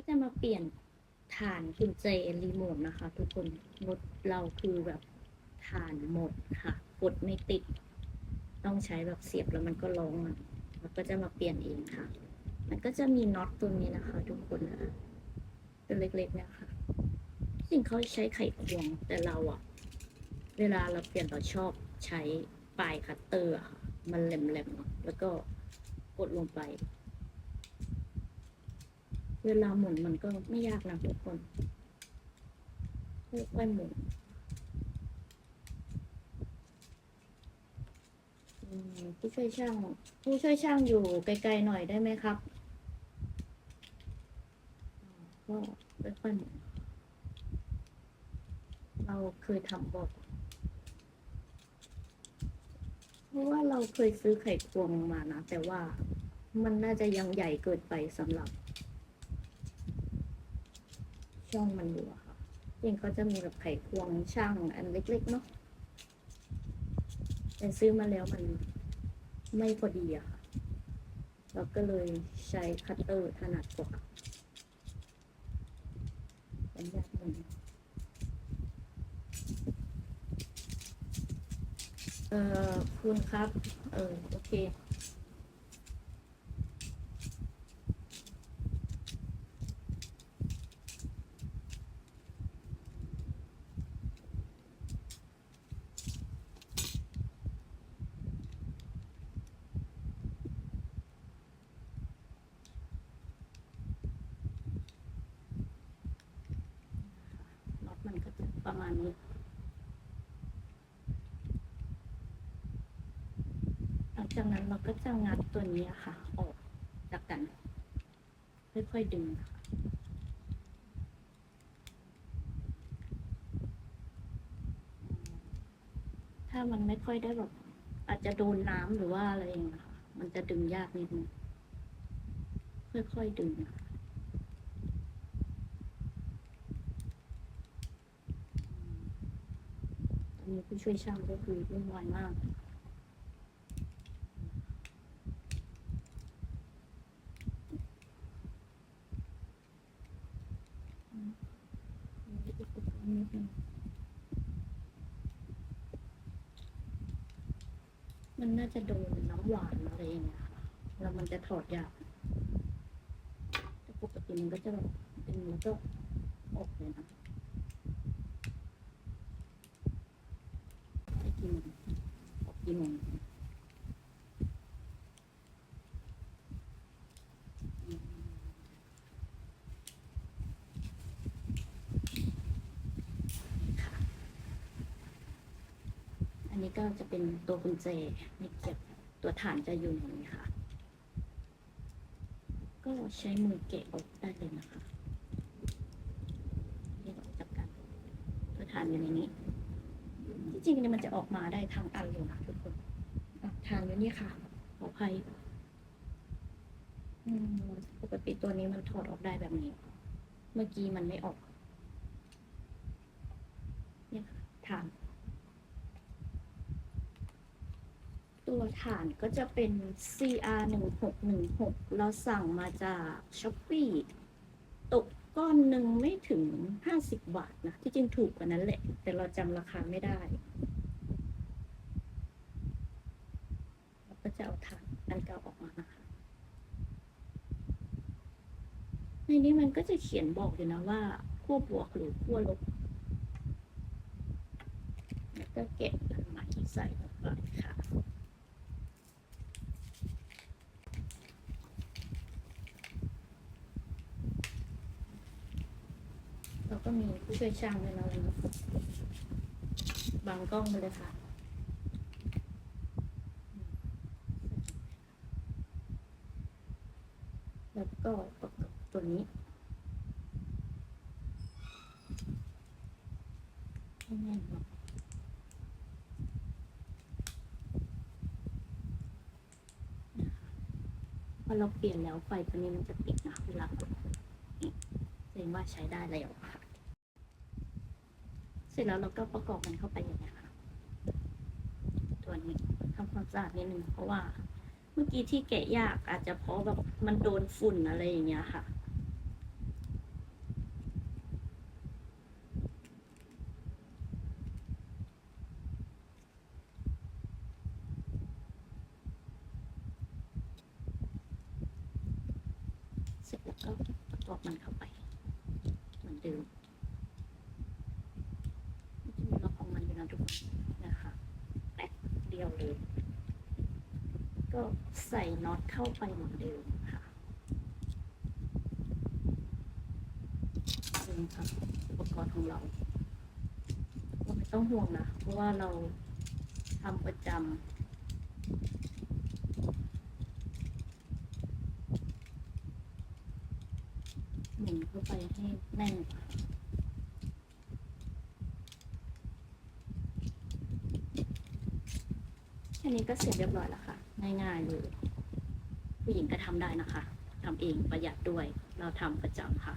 ก็จะมาเปลี่ยนฐานกุญแจรีโมทนะคะ ทุกคนรถเราคือแบบฐานหมดค่ะ กดไม่ติด ต้องใช้แบบเสียบแล้วมันก็ร้องอะแล้วก็จะมาเปลี่ยนเองค่ะ มันก็จะมีน็อตตัวนี้นะคะ ทุกคนนะตัวเล็กๆเนี่ยค่ะจริงเขาใช้ไขควงแต่เราอะเวลาเราเปลี่ยนเราชอบใช้ปลายคัตเตอร์อะค่ะ มันแหลมๆแล้วก็กดลงไป เวลาหมุนมันก็ไม่ยากนะทุกคนค่อยๆหมุนอืมผู้ช่วยช่าง ผู้ช่วยช่างอยู่ไกลๆหน่อยได้ไหมครับอ่าก็ค่อยๆหมุนเราเคยทำบอยเพราะว่าเราเคยซื้อไข่ควงมานะ แต่ว่ามันน่าจะยังใหญ่เกินไปสำหรับ ช่องมันอยู่อะค่ะจริงเขาจะมีแบบไขควงช่างอันเล็กๆเนาะแต่ซื้อมาแล้วมันไม่พอดีอะค่ะเราก็เลยใช้คัตเตอร์ถนัดกว่าเป็นแบบหนึ่งเอ่อคุณครับ เออโอเค น็อตมันก็จะ ประมาณนี้ หลังจากนั้นเราก็จะงัดตัวนี้ค่ะ ออกจากกัน ค่อยๆดึงค่ะถ้ามันไม่ค่อยได้แบบอาจจะโดนน้ำหรือว่าอะไรเองค่ะ มันจะดึงยากนิดนึงค่อยๆดึงค่ะ ตอนนี้ผู้ช่วยช่างก็คือวุ่นวายมากมันน่าจะโดนน้ำหวานอะไรอย่างเงี้ยค่ะแล้วมันจะถอดยากแต่ปกติมันก็จะแบบเป็นแล้วก็ออกเลยนะ ไป กี่โมงออกกี่โมงอืมค่ะอันนี้ก็จะเป็นตัวกุญแจในเก็บตัวฐานจะอยู่อย่างนี้ค่ะ ก็ใช้มือเกะออกได้เลยนะคะนี่ออกจากกันตัวฐานอยู่ในนี้ ริงเนี่ยมันจะออกมาได้ทั้งอันเลยนะทุกคนทางอยู่นี่ค่ะ ขออภัยอืมปกติตัวนี้มันถอดออกได้แบบนี้ เมื่อกี้มันไม่ออก เนี่ยค่ะฐาน ตัวฐานก็จะเป็น CR หนึ่งหกหนึ่งหกเราสั่งมาจากช้อปปี้ตก ก้อนหนึ่งไม่ถึงห้าสิบบาทนะ ที่จริงถูกกว่านั้นแหละ แต่เราจำราคาไม่ได้เราก็จะเอาฐานอันเก่าออกมานะคะในนี้มันก็จะเขียนบอกอยู่นะว่าขั้วบวกหรือขั้วลบแล้วก็เก็บอันใหม่ใส่ลงไปค่ะ เราก็มีผู้ช่วยช่างด้วยนะวันนี้บางกล้องไปเลยค่ะแล้วก็ประกอบตัวนี้ให้แน่นหน่อยนพอเราเปลี่ยนแล้วไฟตัวนี้มันจะติดนะเวลากด เองว่าใช้ได้แล้วค่ะเสร็จแล้วเราก็ประกอบมันเข้าไปอย่างนี้ค่ะ ตัวนี้ทำความสะอาดนิดนึงเพราะว่า เมื่อกี้ที่แกะยากอาจจะเพราะแบบมันโดนฝุ่นอะไรอย่างเงี้ยค่ะเสร็จแล้วก็ประกอบมันเข้าไป เดิมมันจะมีล็อกของมันอยู่นะทุกคนนะคะแป๊กเดียวเลย ก็ใส่น็อตเข้าไปเหมือนเดิมค่ะนี่ค่ะอุปกรณ์ของเราเราไม่ต้องห่วงนะ เพราะว่าเราทำประจำ หมุนเข้าไปให้แน่นค่ะแค่นี้ก็เสร็จเรียบร้อยแล้วค่ะ ง่ายๆเลยผู้หญิงก็ทำได้นะคะทำเองประหยัดด้วยเราทำประจำค่ะ